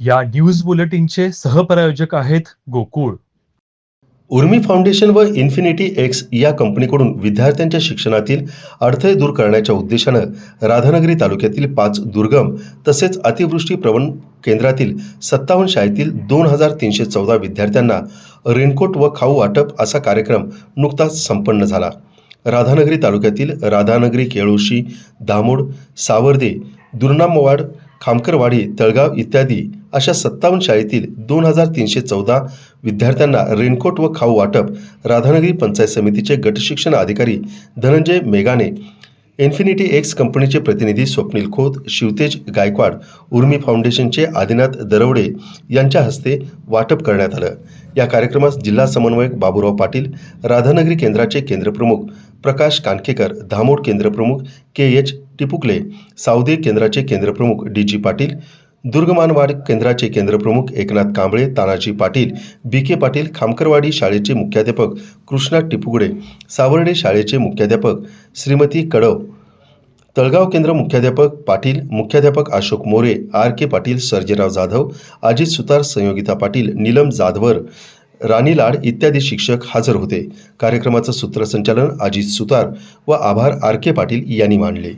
या न्यूज बुलेटिनचे सहप्रायोजक आहेत गोकुळ. उर्मी फाउंडेशन व इन्फिनिटी एक्स या कंपनीकडून विद्यार्थ्यांच्या शिक्षणातील अडथळे दूर करण्याच्या उद्देशानं राधानगरी तालुक्यातील पाच दुर्गम तसेच अतिवृष्टी प्रवण केंद्रातील सत्तावन्न शाळेतील दोन हजार तीनशे चौदा विद्यार्थ्यांना रेनकोट व खाऊ वाटप असा कार्यक्रम नुकताच संपन्न झाला. राधानगरी तालुक्यातील राधानगरी केळोशी दामोड सावर्दे दुर्नामवाड खामकरवाडी तळगाव इत्यादी अशा सत्तावन्न शाळेतील दोन हजार तीनशे चौदा विद्यार्थ्यांना रेनकोट व खाऊ वाटप राधानगरी पंचायत समितीचे गटशिक्षण अधिकारी धनंजय मेघाने इन्फिनिटी एक्स कंपनीचे प्रतिनिधी स्वप्नील खोत शिवतेज गायकवाड उर्मी फाउंडेशनचे आदिनाथ दरवडे यांच्या हस्ते वाटप करण्यात आलं. या कार्यक्रमास जिल्हा समन्वयक बाबूराव पाटील राधानगरी केंद्राचे केंद्रप्रमुख प्रकाश कानकेकर धामोड केंद्रप्रमुख के एच टिपुकले सावदे केंद्राचे केंद्रप्रमुख डी जी पाटील दुर्गमानवाड केंद्राचे केंद्रप्रमुख एकनाथ कांबळे तानाजी पाटील बी के पाटील खामकरवाडी शाळेचे मुख्याध्यापक कृष्णा टिपुगडे सावर्डे शाळेचे मुख्याध्यापक श्रीमती कडव तळगाव केंद्र मुख्याध्यापक पाटील मुख्याध्यापक अशोक मोरे आर के पाटील सर्जेराव जाधव अजित सुतार संयोगिता पाटील नीलम जाधवर राणी लाड इत्यादी शिक्षक हजर होते. कार्यक्रमाचं सूत्रसंचालन अजित सुतार व आभार आर के पाटील यांनी मांडले.